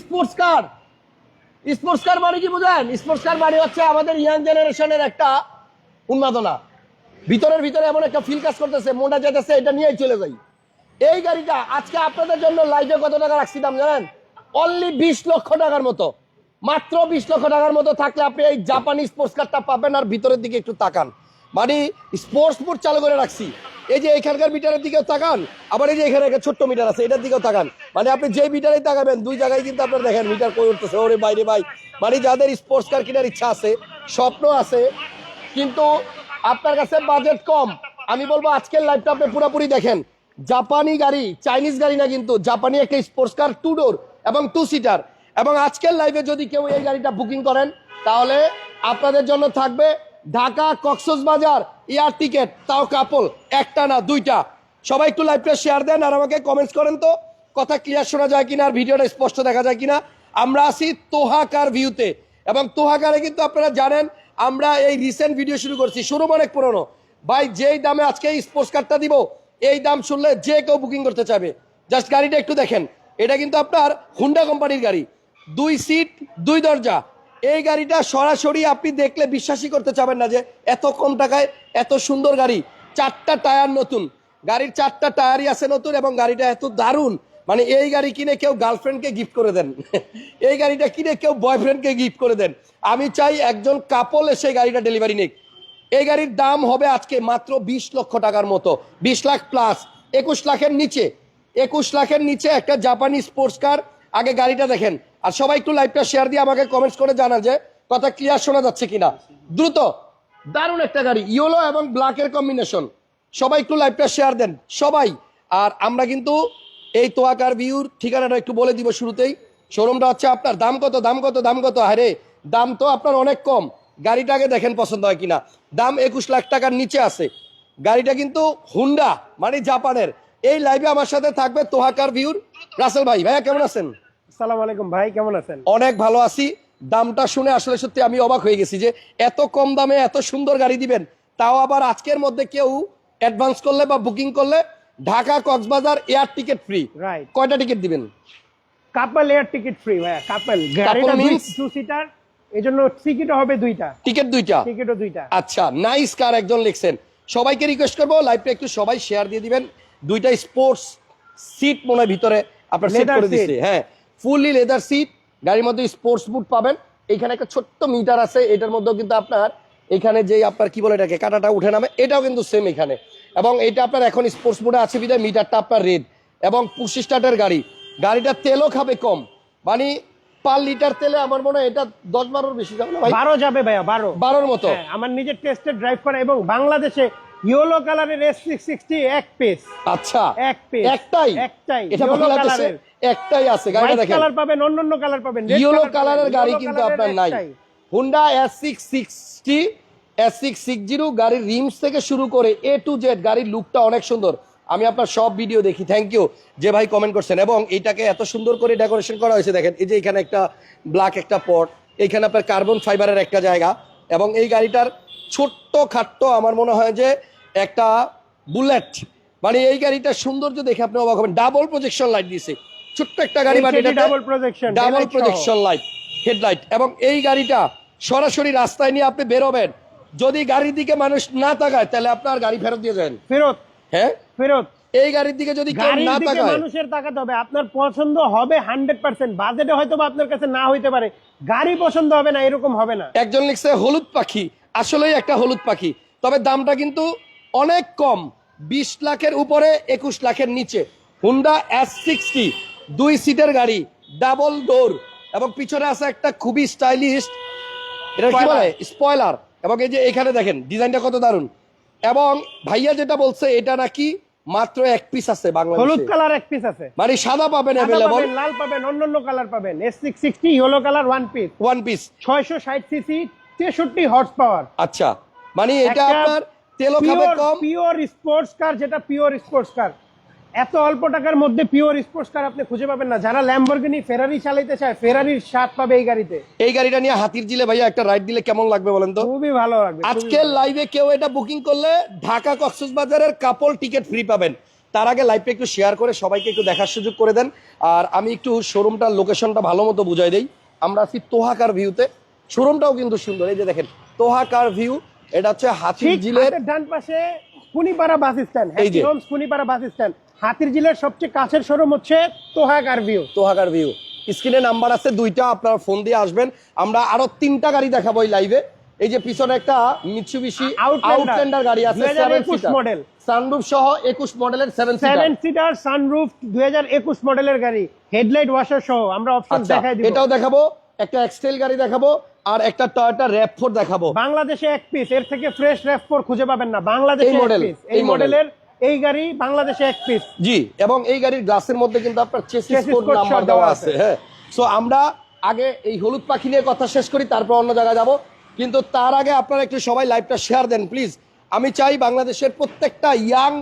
Sports car sports car মানে কি বুঝেন স্পোর্টস কার মানে হচ্ছে আমাদের ইয়াং জেনারেশনের একটা উন্মাদনা। ভিতরের ভিতরে এমন একটা ফিল কাজ করতেছে মোটা যেতেছে এটা নিয়েই চলে যাই। এই গাড়িটা আজকে আপনাদের জন্য লাইভে কত টাকা রাখছি দাম জানেন? অনলি বিশ লক্ষ টাকার মতো। মাত্র বিশ লক্ষ টাকার মতো থাকলে আপনি এই জাপানি স্পোর্টস কারটা পাবেন আর ভিতরের দিকে একটু তাকান। মানে স্পোর্টস মোড চালু করে রাখছি। এই যে এখানকার মিটারের দিকেও তাকান, আবার এই যে এখানে একটা ছোট্ট মিটার আছে, এটার দিকেও তাকান। মানে আপনি যে মিটারেই তাকাবেন, দুই জায়গায় কিন্তু আপনার দেখেন মিটার কই উঠতেছে, ওরে বাইরে ভাই। মানে যাদের স্পোর্টস কার কেনার ইচ্ছা আছে, স্বপ্ন আছে, কিন্তু আপনার কাছে বাজেট কম। আমি বলব আজকের লাইভটা আপনি পুরোপুরি দেখেন। জাপানি গাড়ি চাইনিজ গাড়ি না কিন্তু, জাপানি একটা স্পোর্টস কার টু ডোর এবং টু সিটার এবং আজকের লাইভে যদি কেউ এই গাড়িটা বুকিং করেন, তাহলে আপনাদের জন্য থাকবে ঢাকা কক্সস বাজার, এয়ার টিকেট, তাও কাপল, একটা না দুইটা। সবাই একটু লাইভটা শেয়ার দেন আর আমাকে কমেন্টস করেন তো। কথা ক্লিয়ার শোনা যায় কিনা আর ভিডিওটা স্পষ্ট দেখা যায় কিনা। আমরা আছি তোহাকার ভিউতে এবং তোহাকারে কিন্তু আপনারা জানেন, আমরা এই রিসেন্ট ভিডিও শুরু করছি শুরু অনেক পুরনো। ভাই, যেই দামে আজকে এই স্পোর্টস কার্ডটা দিব, এই দাম শুনলে যে কেউ বুকিং করতে চাবে। জাস্ট গাড়িটা একটু দেখেন। এটা কিন্তু আপনার হুন্ডা কোম্পানির গাড়ি। দুই সিট দুই দরজা। এই গাড়িটা সরাসরি আপনি দেখলে বিশ্বাসই করতে চাবেন না যে এত কম টাকায় এত সুন্দর গাড়ি। চারটা টায়ার নতুন। গাড়ির চারটা টায়ারই আছে নতুন এবং গাড়িটা এত দারুণ। মানে এই গাড়ি কিনে কেউ গার্লফ্রেন্ডকে গিফট করে দেন। এই গাড়িটা কিনে কেউ বয়ফ্রেন্ডকে গিফট করে দেন। আমি চাই একজন কাপল এসে গাড়িটা ডেলিভারি নিক। এই গাড়ির দাম হবে আজকে মাত্র বিশ লক্ষ টাকার মতো। বিশ লাখ প্লাস একুশ লাখের নিচে। একুশ লাখের নিচে একটা জাপানি স্পোর্টস কার আগে গাড়িটা দেখেন। আর সবাই একটু লাইভটা শেয়ার দিয়ে আমাকে কমেন্টস করে জানা যে, কথা ক্লিয়ার শোনা যাচ্ছে কিনা। দ্রুত। দারুণ একটা গাড়ি ইয়েলো এবং ব্ল্যাকের কম্বিনেশন সবাই একটু লাইভটা শেয়ার দেন, সবাই। আর আমরা কিন্তু এই তোয়াকার ভিউর ঠিকানাটা একটু বলে দিব শুরুতেই। শোরুমটা হচ্ছে আপনার, দাম কত দাম কত দাম কত? আরে, দাম তো আপনার অনেক কম। গাড়িটাকে দেখেন পছন্দ হয় কিনা। দাম একুশ লাখ টাকার নিচে আছে। গাড়িটা কিন্তু হুন্ডা মানে জাপানের এই লাইভে আমার সাথে থাকবে তোহাকার ভিউর রাসেল ভাই। ভাইয়া কেমন আছেন? আসসালামু আলাইকুম ভাই কেমন আছেন? অনেক ভালো আছি। দামটা শুনে আসলে সত্যি আমি অবাক হয়ে গেছি যে এত কম দামে এত সুন্দর গাড়ি দিবেন তাও আবার আজকের মধ্যে কেউ অ্যাডভান্স করলে বা বুকিং করলে Dhaka Cox's Bazar air ticket free right কয়টা টিকিট দিবেন? কাপল এয়ার টিকিট ফ্রি ভাইয়া কাপল গাড়িটা means? টু সিটার এই জন্য টিকিটও হবে দুইটা। টিকিট দুইটা? টিকিটও দুইটা। আচ্ছা নাইস কার একজন লিখছেন। সবাইকে রিকোয়েস্ট করব লাইভটা একটু সবাই শেয়ার দিয়ে দিবেন। দুইটা স্পোর্টস সিট মনে হয় ভিতরে আপনার সেট করে। দিচ্ছে হ্যাঁ ফুললি লেদার সিট গাড়ির মধ্যে স্পোর্টস বুট পাবেন। এখানে একটা ছোট্ট মিটার আছে এটার মধ্যেও কিন্তু আপনার এখানে যে আপনার কি বলে এটাকে কাটাটা উঠে নামে এটাও কিন্তু সেম এখানে। এবং এটা আপনার এখন স্পোর্টস মোডে আছে বিধায় মিটারটা আপনার রেড এবং পুশি স্টার্টের গাড়ি। গাড়িটা তেলও খাবে কম। মানে পার লিটার তেলে আমার মনে হয় এটা দশ বারোর বেশি যাবে না ভাই? বারো যাবে ভাইয়া বারো। বারোর মতো? হ্যাঁ, আমার নিজের টেস্টে ড্রাইভ করা এবং বাংলাদেশে ইয়েলো কালারের এস সিক্সটি এক পেস আচ্ছা এক একটাই? একটাই এটা বাংলাদেশে একটাই আছে গাড়িটা দেখেন। কালার পাবেন অন্য অন্য কালার পাবেন ইয়েলো কালারের গাড়ি কিন্তু আপনার নাই। Honda S six sixty S six six zero গাড়ির রিমস থেকে শুরু করে এ টু জেড গাড়ির লুকটা অনেক সুন্দর। আমি আপনার সব ভিডিও দেখি। থ্যাংক ইউ যে ভাই কমেন্ট করছেন। এবং এটাকে এত সুন্দর করে ডেকোরেশন করা হয়েছে দেখেন এই যে এখানে একটা ব্ল্যাক একটা পট এখানে আপনার কার্বন ফাইবারের একটা জায়গা এবং এই গাড়িটার ছোট্ট খাট্ট আমার মনে হয় যে একটা বুলেট মানে এই গাড়িটার সৌন্দর্য দেখে আপনি অবাক হবেন। ডাবল প্রজেকশন লাইট দিয়েছে। ছোট্ট একটা গাড়ি মানে double projection, double projection light headlight এবং এই গাড়িটা সরাসরি রাস্তায় নিয়ে আপনি বেরোবেন। যদি গাড়ির দিকে মানুষ না তাকায় তাহলে আপনার গাড়ি ফেরত দিয়ে যাবেন। ফেরত। হ্যাঁ? ফেরত। এই গাড়ির দিকে যদি কেউ না তাকায়। মানুষের তাকাতে হবে। আপনার পছন্দ হবে হান্ড্রেড পার্সেন্ট বাজেটে হয়তো বা আপনার কাছে না হইতে পারে। গাড়ি পছন্দ হবে না এরকম হবে না। একজন লিখছে হলুদ পাখি। আসলেই একটা হলুদ পাখি। তবে দামটা কিন্তু অনেক কম। বিশ লাখের উপরে একুশ লাখের নিচে। হুন্ডা এস সিক্সটি দুই সিটের গাড়ি ডাবল ডোর এবং পিছনে আছে একটা খুবই স্টাইলিশ এটা কি বলে? স্পয়লার এবং এই যে এখানে দেখেন ডিজাইনটা কত দারুণ। এবং ভাইয়া যেটা বলছে এটা নাকি মাত্র এক পিস আছে হলুদ কালার এক পিস আছে। মানে সাদা পাবেন अवेलेबल লাল পাবেন অন্যান্য কালার পাবেন। S six sixty yellow colour one piece one piece ছয়শো ষাট সিসি তেষট্টি হর্স পাওয়ার আচ্ছা। মানে এটা আপনার তেলও খাবে কম। পিওর স্পোর্টস কার যেটা পিওর স্পোর্টস কার এত অল্প টাকার মধ্যে পিওর স্পোর্টস কার আপনি খুঁজে পাবেন না। যারা ল্যাম্বরগিনি ফেরারি চালাইতে চায় ফেরারির স্বাদ পাবে এই গাড়িতে। এই গাড়িটা নিয়ে হাতির জিলে ভাইয়া একটা রাইড দিলে কেমন লাগবে বলেন তো? খুবই ভালো লাগবে আজকের লাইভে কেউ এটা বুকিং করলে ঢাকা কক্সবাজারের কাপল টিকিট ফ্রি পাবেন। তার আগে লাইভটা একটু শেয়ার করে সবাইকে একটু দেখার সুযোগ করে দেন। আর আমি একটু শোরুমটার লোকেশনটা ভালো মতো বুঝাই দেই। আমরা আছি তোহাকার ভিউতে শোরুমটাও কিন্তু সুন্দর। এই যে দেখেন তোহাকার ভিউ এটা হচ্ছে হাতির জিলের ডান পাশে Kunipara bus stand. Kunipara bus stand হাতির জিলের সবচেয়ে কাছের শোরুম হচ্ছে তোহাগ আর ভিউ। তোহাকার ভিউ। স্ক্রিনে নাম্বার আছে দুইটা আপনারা ফোন দিয়ে আসবেন। আমরা আরও তিনটা গাড়ি দেখাবো এই লাইভে এই যে পিছনে একটা Outlander, আউটল্যান্ডার গাড়ি আছে 2021 মডেল। সানরুফ সহ একুশ মডেলের সেভেন সেভেন সিটার সানরুফ দুই হাজার একুশ মডেলের গাড়ি। হেডলাইট ওয়াশার সহ আমরা অপশন আচ্ছা দেখাই দিব। এটাও দেখাবো একটা এক্সটেল গাড়ি দেখাবো আর একটা টয়োটা র্যাপ ফোর দেখাবো। বাংলাদেশে এক পিস এর থেকে ফ্রেশ র্যাপ ফোর খুঁজে পাবেন না। বাংলাদেশে এই এই এই মডেলের এই গাড়ি বাংলাদেশে এক পিস জি এবং এই গাড়ির গ্লাসের মধ্যে কিন্তু আপনার চেসিস কোড নাম্বার দেওয়া আছে হ্যাঁ। সো আমরা আগে এই হলুদ পাখি নিয়ে কথা শেষ করি তারপর অন্য জায়গায় যাব। কিন্তু তার আগে আপনারা একটু সবাই লাইভটা শেয়ার দেন প্লিজ আমি চাই বাংলাদেশের প্রত্যেকটা ইয়াং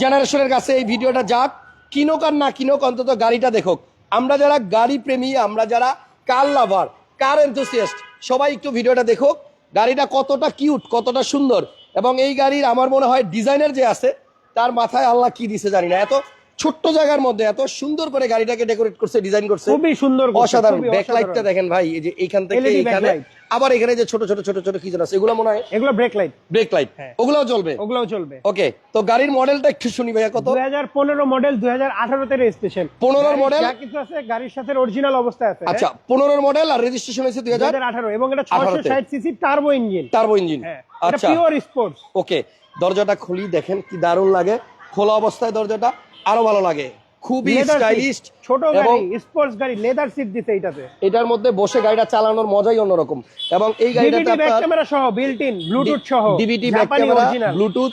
জেনারেশনের কাছে এই ভিডিওটা যাক কিনোক আর না কিনোক অন্তত গাড়িটা দেখুক। আমরা যারা গাড়ি প্রেমী আমরা যারা কার লাভার কার এনথুসিয়াস্ট সবাই একটু ভিডিওটা দেখুক। গাড়িটা কতটা কিউট কতটা সুন্দর। এবং এই গাড়ির আমার মনে হয় ডিজাইনার যে আছে তার মাথায় আল্লাহ কি দিছে জানি না। এত ছোট্ট জায়গার মধ্যে এত সুন্দর করে গাড়িটাকে ডেকোরেট করছে ডিজাইন করছে। খুবই সুন্দর অসাধারণ। ব্যাকলাইটটা দেখেন ভাই এই যে এইখান থেকে এখানে আবার এখানে যে ছোট ছোট ছোট ছোট কি আছে এগুলো মনে হয়? এগুলো ব্রেক লাইট ব্রেক লাইট হ্যাঁ। ওগুলোও চলবে? ওগুলোও চলবে। ওকে তো গাড়ির মডেলটা একটু শুনি ভাইয়া কত? দুই হাজার পনেরো মডেল দুই হাজার আঠারোতে রেজিস্ট্রেশন 15 এর মডেল যা কিছু আছে গাড়ির সাথে অরিজিনাল অবস্থায় আছে। আচ্ছা পনেরোর মডেল আর রেজিস্ট্রেশন হয়েছে দুই দুই হাজার হাজার আঠারো এবং এটা ছয়শো 18 তে। ষাট CC turbo engine turbo engine হ্যাঁ এটা আচ্ছা। পিওর স্পোর্টস ওকে দরজাটা খুলি দেখেন কি দারুণ লাগে। খোলা অবস্থায় দরজাটা আরও ভালো লাগে। খুবই স্টাইলিশ ছোট গাড়ি স্পোর্টস গাড়ি লেদার সিট দিতে এটাতে এটার মধ্যে বসে গাড়িটা চালানোর মজাই অন্যরকম। এবং এই গাড়িটাতে ডিভিডি ব্যাক ক্যামেরা সহ বিল্ট ইন ব্লুটুথ সহ ডিভিডি ব্যাক ক্যামেরা ব্লুটুথ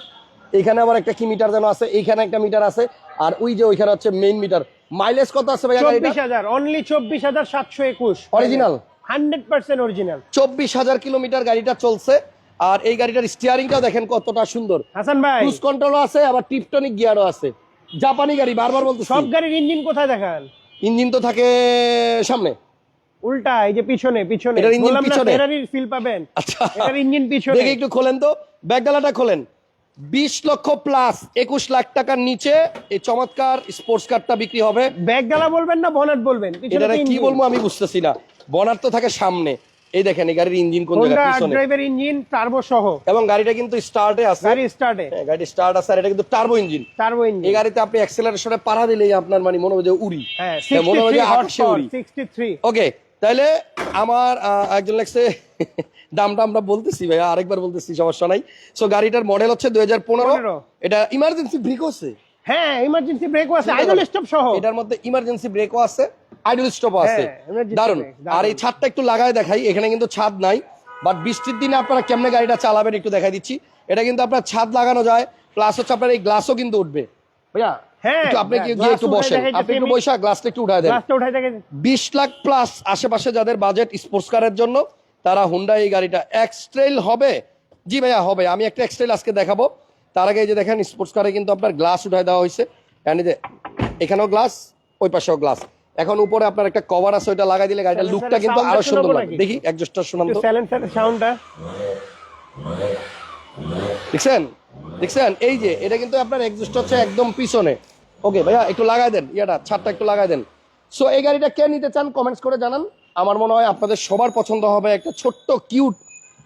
এখানে আবার একটা কি মিটার যেন আছে এইখানে একটা মিটার আছে আর ওই যে ওইখানে হচ্ছে মেইন মিটার মাইলেজ কত আছে ভাইয়া গাড়িটা চব্বিশ হাজার অনলি চব্বিশ হাজার সাতশো একুশ। Original? হান্ড্রেড পার্সেন্ট অরিজিনাল চব্বিশ হাজার কিলোমিটার গাড়িটা চলছে। আর এই গাড়িটার স্টিয়ারিংটাও দেখেন কতটা সুন্দর। হাসান ভাই। ক্রুজ কন্ট্রোলও আছে আবার টিপটনিক গিয়ারও আছে। জাপানি গাড়ি বারবার বলতে সব গাড়ির ইঞ্জিন কোথায় দেখান? ইঞ্জিন তো থাকে সামনে। উল্টা এই যে পিছনে পিছনে। এটার engine বললাম না পিছনে? ফেরারির ফিল পাবেন। আচ্ছা। এটার ইঞ্জিন পিছনে। দেখে একটু খোলেন তো। ব্যাগডালাটা খোলেন। বিশ লক্ষ প্লাস একুশ লাখ টাকার নিচে এই চমৎকার স্পোর্টস কারটা বিক্রি হবে। ব্যাগ গালা বলবেন না বনেট বলবেন? পিছনে কি বলব আমি বুঝতেছি না। বনার তো থাকে সামনে। এই দেখেন এই গাড়ির ইঞ্জিন কোন জায়গায়? পিছনে। ড্রাইভের ইঞ্জিন টার্বো সহ। এবং গাড়িটা কিন্তু স্টার্টে আছে। গাড়ি স্টার্টে হ্যাঁ, গাড়ি স্টার্ট আছে আর এটা কিন্তু টার্বো ইঞ্জিন। Turbo engine. এই গাড়িতে আপনি অ্যাক্সেলারেশনে পাড়া দিলেই আপনার মানে মনে হবে যে উড়ি। হ্যাঁ হ্যাঁ, মনে হবে 63 যে আকাশে উড়ি। 63 ওকে তাহলে আমার একজন লাগছে দামটা আমরা বলতেছি ভাইয়া আরেকবার বলতেছি সমস্যা নাই। সো গাড়িটার মডেল হচ্ছে দুই হাজার পনেরো। এটা ইমার্জেন্সি ব্রেক আছে। হ্যাঁ ইমার্জেন্সি ব্রেকও আছে আইডল স্টপ সহ। এটার মধ্যে ইমার্জেন্সি ব্রেকও আছে আইডল স্টপও আছে। হ্যাঁ, দারুণ আর এই ছাদটা একটু লাগায় দেখাই এখানে কিন্তু ছাদ নাই বাট বৃষ্টির দিনে আপনারা কেমনে গাড়িটা চালাবেন একটু দেখাই দিচ্ছি। এটা কিন্তু আপনার ছাদ লাগানো যায় প্লাস হচ্ছে আপনার এই গ্লাসও কিন্তু উঠবে। ভাইয়া হ্যাঁ, আপনি একটু বসেন। আপনি একটু আমি। বসা গ্লাসটা একটু উঠায় দেন। বিশ লাখ প্লাস আশেপাশে যাদের বাজেট স্পোর্টস কারের জন্য তারা হুন্ডা এই গাড়িটা এক্সট্রেল হবে? জি ভাইয়া হবে। আমি একটা এক্সট্রেল আজকে দেখাবো। তার আগে যে দেখেন স্পোর্টস কারে কিন্তু আপনার গ্লাস উঠায় দেওয়া হয়েছে। এই যে এখানেও গ্লাস ওই পাশেও গ্লাস এখন উপরে আপনার একটা কভার আছে ওইটা লাগাই দিলে গাড়িটার লুকটা কিন্তু আরও সুন্দর লাগে? দেখি একজোস্টার শোনান তো। সাউন্ডটা দেখছেন? দেখছেন? এই যে এটা কিন্তু আপনার এক্সস্ট হচ্ছে একদম পিছনে। ওকে ভাইয়া একটু লাগাই দেন ইয়াটা ছাদটা একটু লাগাই দেন। সো এই গাড়িটা কে নিতে চান কমেন্টস করে জানান। আমার মনে হয় আপনাদের সবার পছন্দ হবে একটা ছোট্ট cute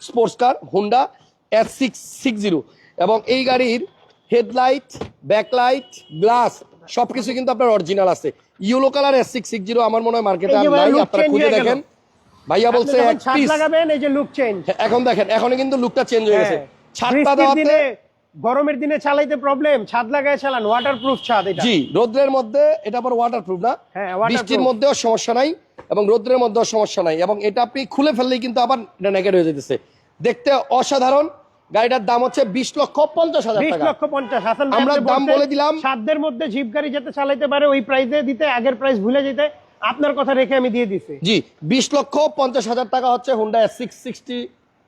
sports car Honda S six six zero এবং এই গাড়ির হেডলাইট ব্যাকলাইট গ্লাস সবকিছু কিন্তু আপনার অরিজিনাল আছে। Yellow colour S six six zero আমার মনে হয় মার্কেটে আর নাই আপনারা খুঁজে দেখেন। ভাইয়া বলছে এক পিস লাগাবেন এই যে লুক চেঞ্জ এখন দেখেন এখন কিন্তু লুকটা চেঞ্জ হয়ে গেছে। ছাদটা দেওয়াতে গরমের দিনে চালাইতে প্রবলেম ছাদ লাগায় চালান ওয়াটারপ্রুফ ছাদ এটা। জি রোদ্রের মধ্যে এটা আবার ওয়াটারপ্রুফ না? হ্যাঁ, বৃষ্টির মধ্যেও সমস্যা নাই এবং রোদ্রের মধ্যেও সমস্যা নাই এবং এটা আপনি খুলে ফেললেই কিন্তু আবার এটা নেকেট হয়ে যেতেছে। দেখতে অসাধারণ। গাড়িটার দাম হচ্ছে বিশ লক্ষ পঞ্চাশ হাজার বিশ লক্ষ পঞ্চাশ। ভাই আমরা দাম বলে দিলাম। সাধ্যের মধ্যে জিপ গাড়ি যাতে চালাইতে পারে ওই প্রাইসে দিতে আগের প্রাইস ভুলে যেতে আপনার কথা রেখে আমি দিয়ে দিছি। জি বিশ লক্ষ পঞ্চাশ হাজার টাকা হচ্ছে হুন্ডা এস সিক্স সিক্সটি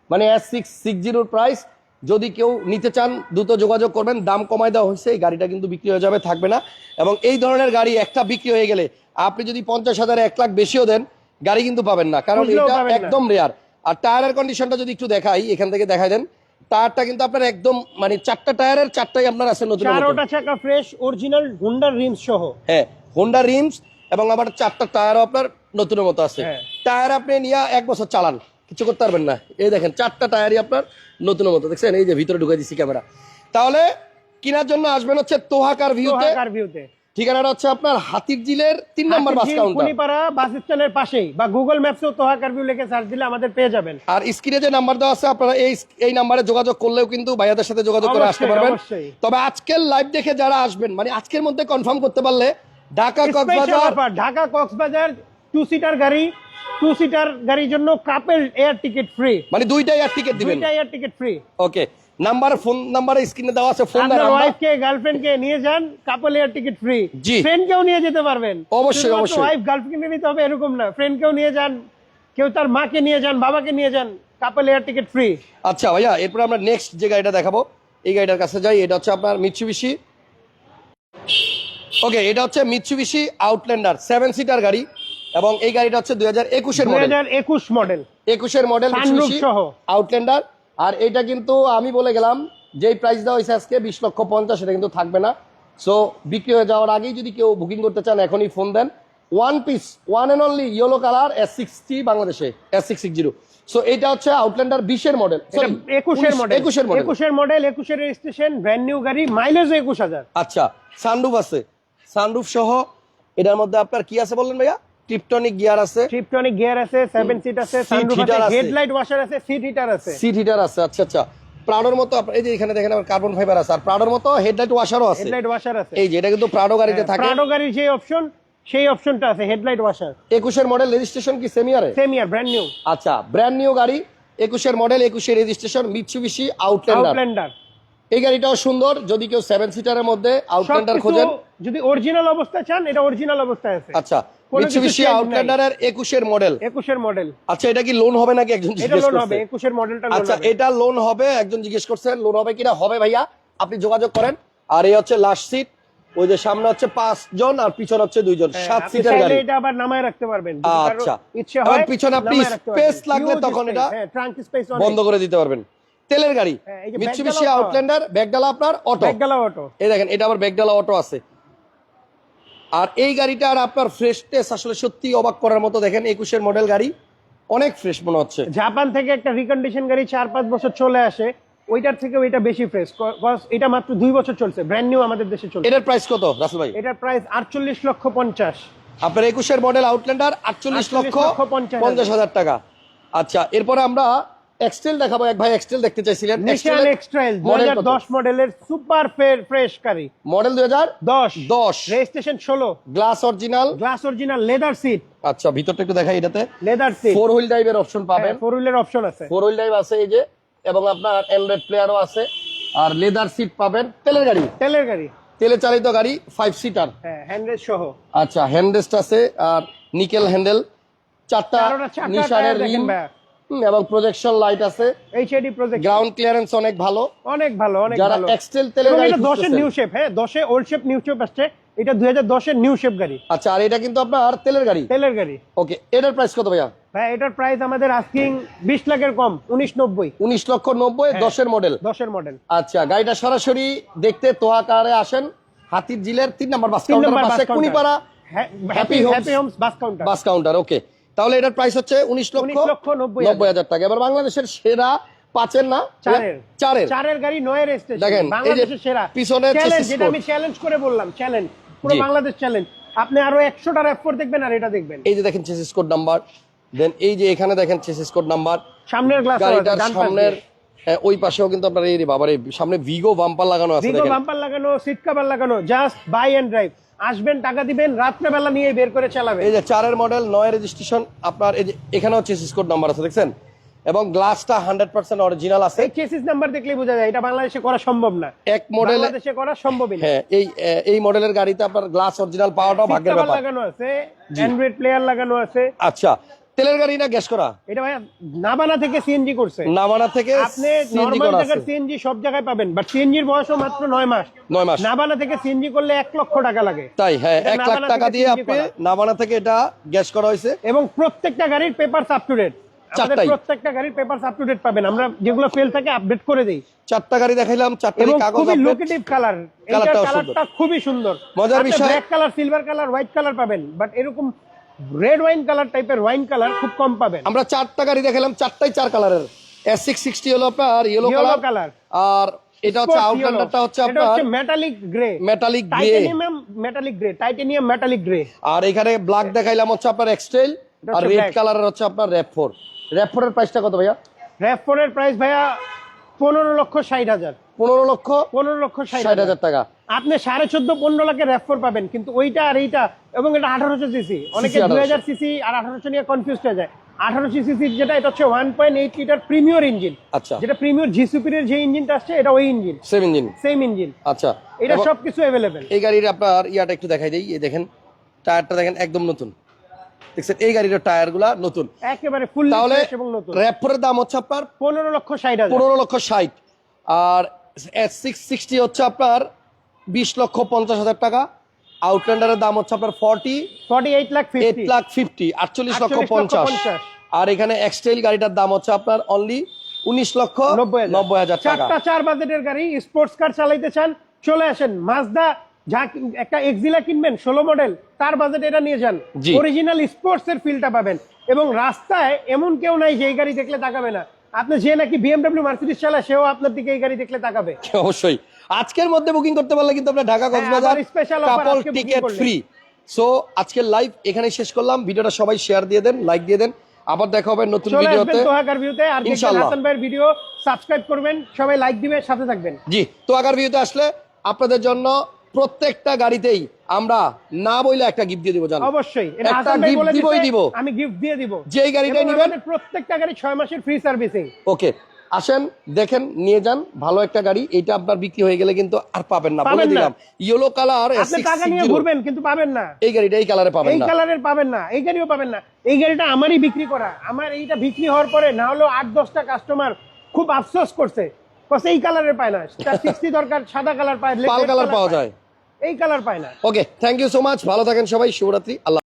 মানে এস সিক্স সিক্স জিরোর প্রাইস যদি কেউ নিতে চান দ্রুত যোগাযোগ করবেন। দাম কমায় দেওয়া হয়েছে এই গাড়িটা কিন্তু বিক্রি হয়ে যাবে থাকবে না। এবং এই ধরনের গাড়ি একটা বিক্রি হয়ে গেলে আপনি যদি পঞ্চাশ হাজারে এক লাখ বেশিও দেন গাড়ি কিন্তু পাবেন না। কারণ এটা একদম রেয়ার আর টায়ারের কন্ডিশনটা যদি একটু দেখাই এখান থেকে দেখাই দেন। টায়ারটা কিন্তু আপনার একদম মানে চারটা টায়ারের চারটাই আপনার আছে নতুন চারোটা চাকা ফ্রেশ অরিজিনাল হুন্ডার রিমস সহ। হ্যাঁ হোন্ডা রিমস এবং আবার চারটা টায়ারও আপনার নতুনের মতো আছে। হ্যাঁ। টায়ার আপনি নিয়ে এক বছর চালান কিছু করতে পারবেন না। এই দেখেন চারটা টায়ারই আপনার নতুনের মতো দেখছেন? এই যে ভিতরে ঢুকে দিচ্ছি ক্যামেরা তাহলে কেনার জন্য আসবেন হচ্ছে তোহাকার ভিউতে ভিউতে ঠিকানাটা হচ্ছে আপনার হাতির জিলের তিন নম্বর বাস কাউন্টার। কুনিপাড়া বাস স্ট্যান্ডের পাশেই বা গুগল ম্যাপসেও তোহাকার ভিউ লিখে সার্চ দিলে আমাদের পেয়ে যাবেন। আর স্ক্রিনে যে নাম্বার দেওয়া আছে আপনারা এই এই নাম্বারে যোগাযোগ করলেও কিন্তু ভাইয়াদের সাথে যোগাযোগ করে আসতে পারবেন। তবে আজকের লাইভ দেখে যারা আসবেন মানে আজকের মধ্যে কনফার্ম করতে পারলে ঢাকা কক্সবাজার ঢাকা কক্সবাজার টু সিটার গাড়ি টু সিটার গাড়ির জন্য কাপেল এয়ার টিকিট ফ্রি মানে দুইটাই আর টিকিট দিবেন। দুইটা air ticket free okay number phone নাম্বারে স্ক্রিনে দেওয়া আছে ফোন আপনার ওয়াইফ কে গার্লফ্রেন্ড কে নিয়ে যান কাপল এয়ার টিকিট ফ্রি জি। ফ্রেন্ড কেও নিয়ে যেতে পারবেন। অবশ্যই, অবশ্যই। ওয়াইফ গার্লফ্রেন্ড নিতে হবে এরকম না। ফ্রেন্ড কেও নিয়ে যান কেউ তার মাকে নিয়ে যান বাবাকে নিয়ে যান কাপল এয়ার টিকিট ফ্রি আচ্ছা ভাইয়া এরপর আমরা নেক্সট যে গাড়িটা দেখাবো এই গাড়িটার কাছে যাই এটা হচ্ছে আপনার মিৎসুবিশি ওকে এটা হচ্ছে মিৎসুবিশি আউটল্যান্ডার সেভেন সিটার গাড়ি এবং এই গাড়িটা হচ্ছে দুই হাজার একুশের মডেল একুশ মডেল একুশের মডেল সহ। আউটল্যান্ডার আর এটা কিন্তু আমি বলে গেলাম যেই প্রাইস দেওয়া হয়েছে আজকে বিশ লক্ষ পঞ্চাশ এটা কিন্তু থাকবে না। সো বিক্রি হয়ে যাওয়ার আগেই যদি কেউ বুকিং করতে চান এখনই phone then. One piece one and only yellow colour S sixty বাংলাদেশে S six six zero so এটা হচ্ছে আউটল্যান্ডার বিশের মডেল একুশের মডেল একুশের মডেল একুশের মডেল একুশের রেজিস্ট্রেশন ব্র্যান্ড নিউ গাড়ি মাইলেজ একুশ হাজার। আচ্ছা সানরুফ আছে। সানরুফ সহ এটার মধ্যে আপনার কি আছে বললেন ভাইয়া? টিপটনিক গিয়ার আছে। গিয়ার আছে সেভেন সিট আছে সানরুফ আছে। হেডলাইট ওয়াশার আছে সিট হিটার আছে। সিট হিটার আছে আচ্ছা আচ্ছা। মতো এই যে এখানে দেখেন আমার কার্বন ফাইবার আছে। আর মতো হেডলাইট ওয়াশারও আছে। হেডলাইট ওয়াশার আছে। এই যে এটা কিন্তু গাড়িতে থাকে। প্রাডো গাড়ির যে অপশন সেই অপশনটা আছে হেডলাইট ওয়াশার একুশের মডেল রেজিস্ট্রেশন কি সেমিয়ারে সেম ইয়ার ব্র্যান্ড নিউ আচ্ছা ব্র্যান্ড নিউ গাড়ি একুশের মডেল একুশের রেজিস্ট্রেশন মিৎসুবিশি আউটল্যান্ডার আউটল্যান্ডার এই গাড়িটাও সুন্দর যদি কেউ সেভেন সিটারের মধ্যে আউটল্যান্ডার খোঁজেন। যদি অরিজিনাল অবস্থায় চান এটা অরিজিনাল অবস্থায় আছে। আচ্ছা কোনো কিছু মিৎসুবিশি change নাই। আউটল্যান্ডারের একুশের মডেল মডেল আচ্ছা এটা কি লোন হবে নাকি একজন এটা লোন হবে করছে? একুশের মডেলটা লোন আচ্ছা এটা লোন হবে একজন জিজ্ঞেস করছেন লোন হবে কিনা? হবে ভাইয়া আপনি যোগাযোগ করেন। আর এই হচ্ছে লাস্ট সিট ওই যে সামনে হচ্ছে পাঁচ জন আর পিছনে হচ্ছে দুইজন হ্যাঁ, সাত সিটের গাড়ি। এটা আবার নামায় রাখতে পারবেন আচ্ছা। ইচ্ছে হয় পিছনে আপনি রাখতে লাগলে তখন এটা হ্যাঁ ট্রাঙ্ক স্পেস বন্ধ করে দিতে পারবেন। তেলের গাড়ি হ্যাঁ, ব্যাগডালা আউটল্যান্ডার ব্যাগডালা আপনার অটো ব্যাগডালা অটো এই দেখেন এটা আবার ব্যাগডালা অটো আছে। আর এই গাড়িটা আর আপনার ফ্রেশনেস আসলে সত্যি অবাক করার মতো। দেখেন একুশের মডেল গাড়ি অনেক ফ্রেশ মনে হচ্ছে। জাপান থেকে একটা রিকন্ডিশন গাড়ি চার পাঁচ বছর চলে আসে ওইটার থেকে ওইটা বেশি ফ্রেশ এটা মাত্র দুই বছর চলছে ব্র্যান্ড নিউ আমাদের দেশে চলছে। এটার প্রাইস কত রাসেল ভাই? এটার প্রাইস আটচল্লিশ লক্ষ পঞ্চাশ। আপনার একুশের মডেল আউটল্যান্ডার আটচল্লিশ 48 লক্ষ লক্ষ 50 পঞ্চাশ হাজার টাকা। আচ্ছা এরপরে আমরা এক্সটেল দেখাবো। এক ভাই এক্সটেল দেখতে চাইছিলেন। নিশান হাজার দশ মডেলের সুপার ফ্রেশ গাড়ি মডেল দুই হাজার দশ। দশ। রেজিস্ট্রেশন ষোলো। Glass original glass original leather seat আচ্ছা ভিতরটা একটু দেখাই এটাতে। লেদার সিট ফোর হুইল ড্রাইভের অপশন পাবেন। ফোর হুইলের অপশন আছে। ফোর হুইল ড্রাইভ আছে এই যে এবং আপনার অ্যান্ড্রয়েড প্লেয়ারও আছে। আর লেদার সিট পাবেন তেলের গাড়ি। তেলের গাড়ি। তেলে চালিত গাড়ি ফাইভ সিটার হ্যাঁ হ্যান্ডেল সহ। আচ্ছা হ্যান্ডরেস্ট আছে আর নিকেল হ্যান্ডেল চারটা নিশানের রিম। এবং প্রজেকশন লাইট আছে। এইচআইডি প্রজেক্ট গ্রাউন্ড ক্লিয়ারেন্স অনেক ভালো। অনেক ভালো অনেক যারা এক্সটেল তেলের গাড়ি এটা দশের খুঁজতেছেন। নিউ শেপ হ্যাঁ দশে ওল্ড শেপ নিউ শেপ আসছে। এটা দুই হাজার দশের নিউ শেপ গাড়ি। আচ্ছা আর এটা কিন্তু আপনার তেলের গাড়ি? তেলের গাড়ি। ওকে এটার প্রাইস কত ভাইয়া? ভাই এটার প্রাইস আমাদের আস্কিং বিশ লাখের কম উনিশ নব্বই। উনিশ লক্ষ নব্বই হ্যাঁ। দশের মডেল দশের মডেল আচ্ছা গাড়িটা সরাসরি দেখতে তোহাকারে আসেন। হাতির জিলের তিন নম্বর বাস কাউন্টার পাশে। Kunipara. Happy homes bus counter bus counter okay তাহলে এটার প্রাইস হচ্ছে উনিশ লক্ষ লক্ষ 90 নব্বই হাজার টাকা। এবার বাংলাদেশের সেরা পাঁচের না? চারের। চারের। চারের গাড়ি নয়ের দেখেন, বাংলাদেশের সেরা। পিছনে চ্যালেঞ্জ যেটা আমি চ্যালেঞ্জ করে বললাম চ্যালেঞ্জ পুরো বাংলাদেশ চ্যালেঞ্জ আপনি আরও একশোটা র্যাপ দেখবেন আর এটা দেখবেন। এই যে দেখেন চেসিস কোড নাম্বার দেন এই যে এখানে দেখেন চেসিস কোড নাম্বার সামনের গ্লাস গাড়িটার সামনের হ্যাঁ, ওই পাশেও কিন্তু আপনার এই বাবারে সামনে ভিগো বাম্পার লাগানো আছে ভিগো বাম্পার লাগানো সিট কভার লাগানো জাস্ট বাই এন্ড ড্রাইভ আসবেন টাকা দিবেন রাত্রেবেলা নিয়ে বের করে চালাবেন। এই যে চারের মডেল নয় রেজিস্ট্রেশন আপনার এই যে এখানেও চেসিস কোড নাম্বার আছে দেখছেন? এবং গ্লাসটা হান্ড্রেড পার্সেন্ট অরিজিনাল আছে। এই চেসিস নাম্বার দেখলেই বোঝা যায় এটা বাংলাদেশে করা সম্ভব না। এক মডেল বাংলাদেশে করা সম্ভব না। হ্যাঁ এই এই মডেলের গাড়িতে আপনার গ্লাস অরিজিনাল পাওয়াটাও ভাগ্যের ব্যাপার। লাগানো আছে অ্যান্ড্রয়েড প্লেয়ার লাগানো আছে। আচ্ছা তেলের গাড়ি না গ্যাস করা? এটা ভাই নাবানা থেকে সিএনজি করছে। নামানা থেকে আপনি নর্মাল জায়গার সিএনজি সব জায়গায় পাবেন বাট সিএনজির বয়সও মাত্র নয় মাস। নয় মাস। নাবানা থেকে সিএনজি করলে এক লক্ষ টাকা লাগে। তাই হ্যাঁ এটা এক লাখ টাকা দিয়ে আপনি। নামানা থেকে এটা গ্যাস করা হয়েছে। এবং প্রত্যেকটা গাড়ির পেপার আপ টু ডেট চারটাই। প্রত্যেকটা গাড়ির পেপারস আপ টু ডেট পাবেন। আমরা যেগুলো ফেল থাকে আপডেট করে দেই। চারটা গাড়ি দেখাইলাম চারটা কাগজ খুবই লোকেটিভ কালার কালারটাও কালারটা খুবই সুন্দর। মজার বিষয়- black colour silver colour white colour পাবেন বাট এরকম রেড ওয়াইন কালার টাইপের ওয়াইন কালার খুব কম পাবেন। আমরা চারটা গাড়ি দেখালাম চারটাই চার কালারের এস সিক্স সিক্সটি হলো আপনার ইয়েলো কালার আর এটা হচ্ছে আউটল্যান্ডারটা হচ্ছে আপনার metallic grey metallic grey titanium metallic grey titanium metallic grey আর এখানে ব্ল্যাক দেখাইলাম হচ্ছে আপনার এক্সটেল আর রেড কালারের হচ্ছে আপনার র্যাপ ফোর র্যাপ ফোর এর প্রাইসটা কত ভাইয়া? র্যাপ ফোরের প্রাইস ভাইয়া পনেরো লক্ষ ষাট হাজার। পনেরো লক্ষ পনেরো লক্ষ ষাট হাজার টাকা। আপনি সাড়ে চোদ্দ পনেরো লাখের র্যাপ ফোর পাবেন কিন্তু ওইটা আর এইটা এবং এটা আঠারোশো সিসি অনেকে 1800 দুই হাজার সিসি আর আঠারোশো নিয়ে কনফিউজ হয়ে যায়। আঠারোশো সিসি যেটা এটা হচ্ছে one point eight litre premier engine আচ্ছা। যেটা প্রিমিয়র জি সুপিরিয়র যে ইঞ্জিনটা আসছে এটা ওই engine same engine same engine আচ্ছা। এটা সবকিছু অ্যাভেলেবেল এই গাড়ির আপনার ইয়াটা একটু দেখাই দিই। এই দেখেন টায়ারটা দেখেন একদম নতুন। দেখছেন এই গাড়ির টায়ারগুলা নতুন। একেবারে ফুল তাহলে এবং নতুন। র্যাপ দাম হচ্ছে আপনার পনেরো লক্ষ ষাট পনেরো লক্ষ ষাট। আর সিক্স সিক্সটি হচ্ছে আপনার বিশ লক্ষ পঞ্চাশ হাজার টাকা। আউটল্যান্ডারের দাম হচ্ছে আপনার forty forty eight lakh eight lakh fifty আটচল্লিশ লক্ষ পঞ্চাশ। আর এখানে এক্সটেল গাড়িটার দাম হচ্ছে আপনার অনলি উনিশ লক্ষ নব্বই হাজার। চারটা চার বাজেটের গাড়ি স্পোর্টস কার চালাইতে চান চলে আসেন মাজদা যা একটা এক্সিলা কিনবেন ষোলো মডেল তার বাজেট এটা নিয়ে যান। অরিজিনাল স্পোর্টস এর ফিলটা পাবেন। এবং রাস্তায় এমন কেউ নাই যে এই গাড়ি দেখলে তাকাবে না। আপনি যে নাকি বিএমডব্লিউ মার্সিডিজ চালায় সেও আপনার দিকে এই গাড়ি দেখলে তাকাবে। অবশ্যই। আজকের মধ্যে বুকিং করতে পারলে কিন্তু আপনার ঢাকা কক্সবাজার হ্যাঁ, offer couple ticket free so আজকের লাইভ এখানে শেষ করলাম। ভিডিওটা সবাই শেয়ার দিয়ে দেন লাইক দিয়ে দেন। আবার দেখা হবে নতুন ভিডিওতে। তোহাকার ভিউতে। আর দেখবেন ইনশাল্লাহ। হাসান ভাইয়ের ভিডিও সাবস্ক্রাইব করবেন। সবাই লাইক দিবে সাথে থাকবেন। জি তো আগার ভিডিওতে আসলে আপনাদের জন্য প্রত্যেকটা গাড়িতেই আমরা না বইলে একটা গিফট দিয়ে দিব জানো? অবশ্যই। এটা একটা বলে দিবই দিব। আমি গিফট দিয়ে দিব। যেই গাড়িটাই নিবেন প্রত্যেকটা গাড়ি ছয় মাসের ফ্রি সার্ভিসিং ওকে আসেন দেখেন নিয়ে যান ভালো একটা গাড়ি এটা আপনার বিক্রি হয়ে গেলে কিন্তু আর পাবেন না বলে দিলাম। ইয়েলো কালার আপনি টাকা নিয়ে ঘুরবেন কিন্তু পাবেন না। এই গাড়িটা এই কালারে পাবেন না। এই কালারের পাবেন না এই গাড়িও পাবেন না। এই গাড়িটা আমারই বিক্রি করা। আমার এইটা বিক্রি হওয়ার পরে না হলেও আট দশটা কাস্টমার খুব আফসোস করছে। কস এই কালারের পায় না। সিক্সটি দরকার সাদা কালার পায় পাল কালার পাওয়া যায়। এই কালার পায় না। Okay thank you so much ভালো থাকেন সবাই। শুভরাত্রি। আল্লাহ